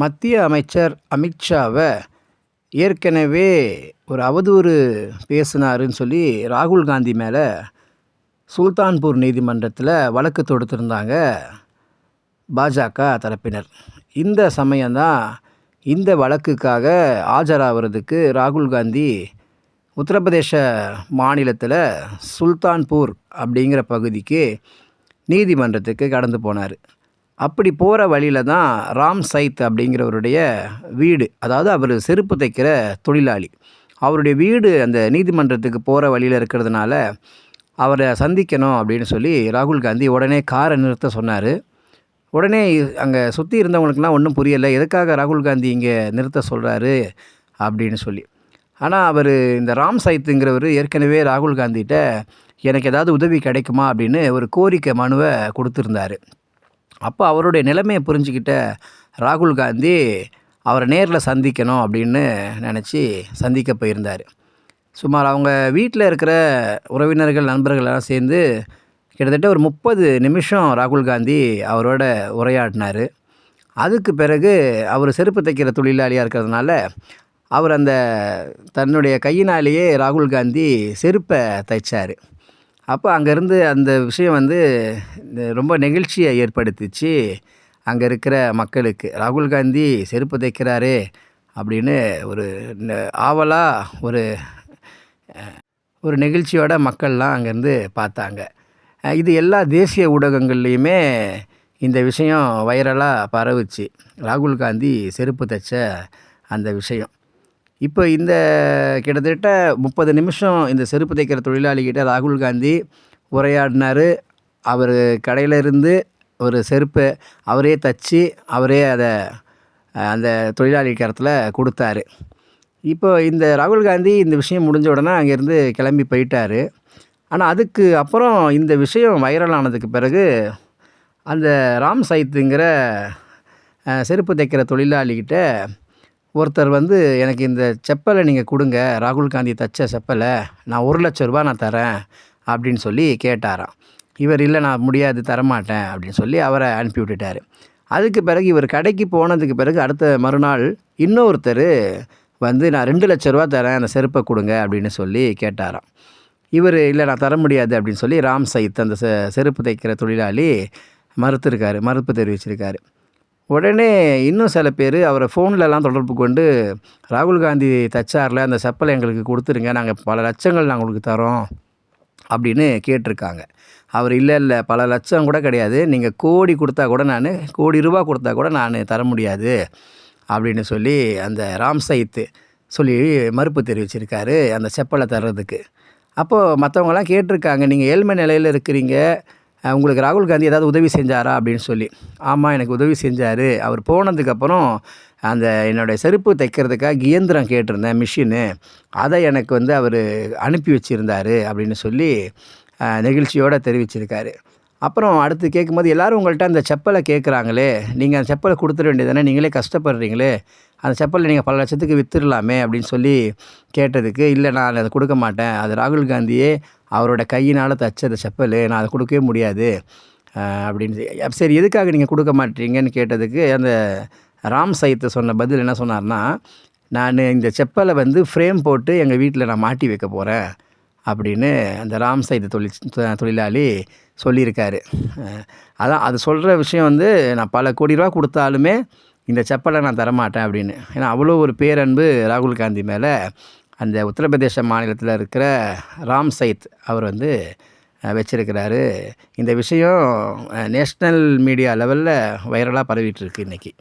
மத்திய அமைச்சர் அமித்ஷாவை ஏற்கனவே ஒரு அவதூறு பேசினாருன்னு சொல்லி ராகுல் காந்தி மேலே சுல்தான்பூர் நீதிமன்றத்தில் வழக்கு தொடுத்திருந்தாங்க பாஜக தரப்பினர். இந்த சமயம்தான் இந்த வழக்குக்காக ஆஜராகிறதுக்கு ராகுல் காந்தி உத்தரப்பிரதேச மாநிலத்தில் சுல்தான்பூர் அப்படிங்கிற பகுதிக்கு நீதிமன்றத்துக்கு கடந்து போனார். அப்படி போகிற வழியில் தான் ராம் சைத் அப்படிங்கிறவருடைய வீடு அதாவது அவர் செருப்பு தைக்கிற தொழிலாளி. அவருடைய வீடு அந்த நீதிமன்றத்துக்கு போகிற வழியில் இருக்கிறதுனால அவரை சந்திக்கணும் அப்படின்னு சொல்லி ராகுல் காந்தி உடனே காரை நிறுத்த சொன்னார். உடனே அங்கே சுற்றி இருந்தவங்களுக்குலாம் ஒன்றும் புரியலை. எதுக்காக ராகுல் காந்தி இங்கே நிறுத்த சொல்கிறாரு அப்படின்னு சொல்லி. ஆனால் அவர் இந்த ராம் சைத்துங்கிறவர் ஏற்கனவே ராகுல் காந்திகிட்ட எனக்கு ஏதாவது உதவி கிடைக்குமா? அப்படின்னு ஒரு கோரிக்கை மனுவை கொடுத்துருந்தாரு. அப்போ அவருடைய நிலைமையை புரிஞ்சுக்கிட்ட ராகுல் காந்தி அவரை நேரில் சந்திக்கணும் அப்படின்னு நினச்சி சந்திக்க போயிருந்தார். சுமார் அவங்க வீட்டில் இருக்கிற உறவினர்கள் நண்பர்கள் எல்லாம் சேர்ந்து கிட்டத்தட்ட ஒரு முப்பது நிமிஷம் ராகுல் காந்தி அவரோட உரையாடினார். அதுக்கு பிறகு அவர் செருப்பு தைக்கிற தொழிலாளியாக இருக்கிறதுனால அவர் அந்த தன்னுடைய கையினாலேயே ராகுல் காந்தி செருப்பை தைச்சார். அப்போ அங்கேருந்து அந்த விஷயம் வந்து இந்த ரொம்ப நெகிழ்ச்சியை ஏற்படுத்திச்சு. அங்கே இருக்கிற மக்களுக்கு ராகுல் காந்தி செருப்பு தைக்கிறாரே அப்படின்னு ஒரு ஆவலாக ஒரு ஒரு நெகிழ்ச்சியோட மக்கள்லாம் அங்கேருந்து பார்த்தாங்க. இது எல்லா தேசிய ஊடகங்கள்லேயுமே இந்த விஷயம் வைரலாக பரவுச்சு. ராகுல் காந்தி செருப்பு தைச்ச அந்த விஷயம். இப்போ இந்த கிட்டத்தட்ட முப்பது நிமிஷம் இந்த செருப்பு தைக்கிற தொழிலாளிகிட்ட ராகுல் காந்தி உரையாடினார். அவர் கடையில் இருந்து ஒரு செருப்பை அவரே தச்சு அவரே அதை அந்த தொழிலாளி கரத்தில் கொடுத்தாரு. இப்போ இந்த ராகுல் காந்தி இந்த விஷயம் முடிஞ்ச உடனே அங்கேருந்து கிளம்பி போயிட்டார். ஆனால் அதுக்கு அப்புறம் இந்த விஷயம் வைரல் ஆனதுக்கு பிறகு அந்த ராம் சைத்துங்கிற செருப்பு தைக்கிற தொழிலாளிகிட்ட ஒருத்தர் வந்து எனக்கு இந்த செப்பலை நீங்கள் கொடுங்க. ராகுல் காந்தி தச்ச செப்பலை நான் ஒரு லட்ச ரூபா நான் தரேன் அப்படின்னு சொல்லி கேட்டாராம். இவர் இல்லை நான் முடியாது தரமாட்டேன் அப்படின்னு சொல்லி அவரை அனுப்பி விட்டுட்டார். அதுக்கு பிறகு இவர் கடைக்கு போனதுக்கு பிறகு அடுத்த மறுநாள் இன்னொருத்தர் வந்து நான் ரெண்டு லட்ச ரூபா தரேன் அந்த செருப்பை கொடுங்க அப்படின்னு சொல்லி கேட்டாராம். இவர் இல்லை நான் தர முடியாது அப்படின்னு சொல்லி ராம் சைத் அந்த செ செருப்பு தைக்கிற தொழிலாளி மறுத்திருக்காரு மறுப்பு தெரிவிச்சிருக்காரு. உடனே இன்னும் சில பேர் அவரை ஃபோன்லலாம் தொடர்பு கொண்டு ராகுல் காந்தி தச்சாரில் அந்த செப்பலை எங்களுக்கு கொடுத்துருங்க நாங்கள் பல லட்சங்கள் நாங்கள் உங்களுக்கு தரோம் அப்படின்னு கேட்டிருக்காங்க. அவர் இல்லை இல்லை பல லட்சம் கூட கிடையாது நீங்கள் கோடி கொடுத்தா கூட நான் கோடி ரூபா கொடுத்தா கூட நான் தர முடியாது அப்படின்னு சொல்லி அந்த ராம் சைத்து சொல்லி மறுப்பு தெரிவிச்சிருக்காரு அந்த செப்பலை தர்றதுக்கு. அப்போது மற்றவங்களாம் கேட்டிருக்காங்க நீங்கள் ஏழ்மை நிலையில் இருக்கிறீங்க உங்களுக்கு ராகுல் காந்தி ஏதாவது உதவி செஞ்சாரா அப்படின்னு சொல்லி. ஆமாம் எனக்கு உதவி செஞ்சார். அவர் போனதுக்கப்புறம் அந்த என்னுடைய செருப்பு தைக்கிறதுக்காக இயந்திரம் கேட்டிருந்தேன் மிஷினு. அதை எனக்கு வந்து அவர் அனுப்பி வச்சுருந்தார் அப்படின்னு சொல்லி நெகிழ்ச்சியோடு தெரிவிச்சிருக்காரு. அப்புறம் அடுத்து கேட்கும்போது எல்லாரும் உங்கள்கிட்ட அந்த செப்பலை கேட்குறாங்களே. நீங்கள் அந்த செப்பலை கொடுத்துட வேண்டியதானே நீங்களே கஷ்டப்படுறீங்களே. அந்த செப்பலை நீங்கள் பல லட்சத்துக்கு வித்துடலாமே அப்படின்னு சொல்லி கேட்டதுக்கு இல்லை நான் அதை கொடுக்க மாட்டேன். அது ராகுல் காந்தியே அவரோட கையினால் தச்ச செப்பல் நான் அதை கொடுக்கவே முடியாது அப்படின்னு. சரி எதுக்காக நீங்கள் கொடுக்க மாட்டீங்கன்னு கேட்டதுக்கு அந்த ராம் சைத்து சொன்ன பதில் என்ன சொன்னார்னா நான் இந்த செப்பலை வந்து ஃப்ரேம் போட்டு எங்கள் வீட்டில் நான் மாட்டி வைக்க போகிறேன் அப்படின்னு அந்த ராம் சைத்து தொழில் தொழிலாளி சொல்லியிருக்காரு. அதான் அது சொல்கிற விஷயம் வந்து நான் பல கோடி ரூபா கொடுத்தாலுமே இந்த செப்பலை நான் தரமாட்டேன் அப்படின்னு. ஏன்னா அவ்வளோ ஒரு பேரன்பு ராகுல் காந்தி மேலே. அந்த உத்தரப்பிரதேச மாநிலத்தில் இருக்கிற ராம் சைத் அவர் வந்து அஹ், வச்சிருக்கிறாரு. இந்த விஷயம் நேஷ்னல் மீடியா லெவலில் வைரலாக பரவிகிட்ருக்கு இன்றைக்கி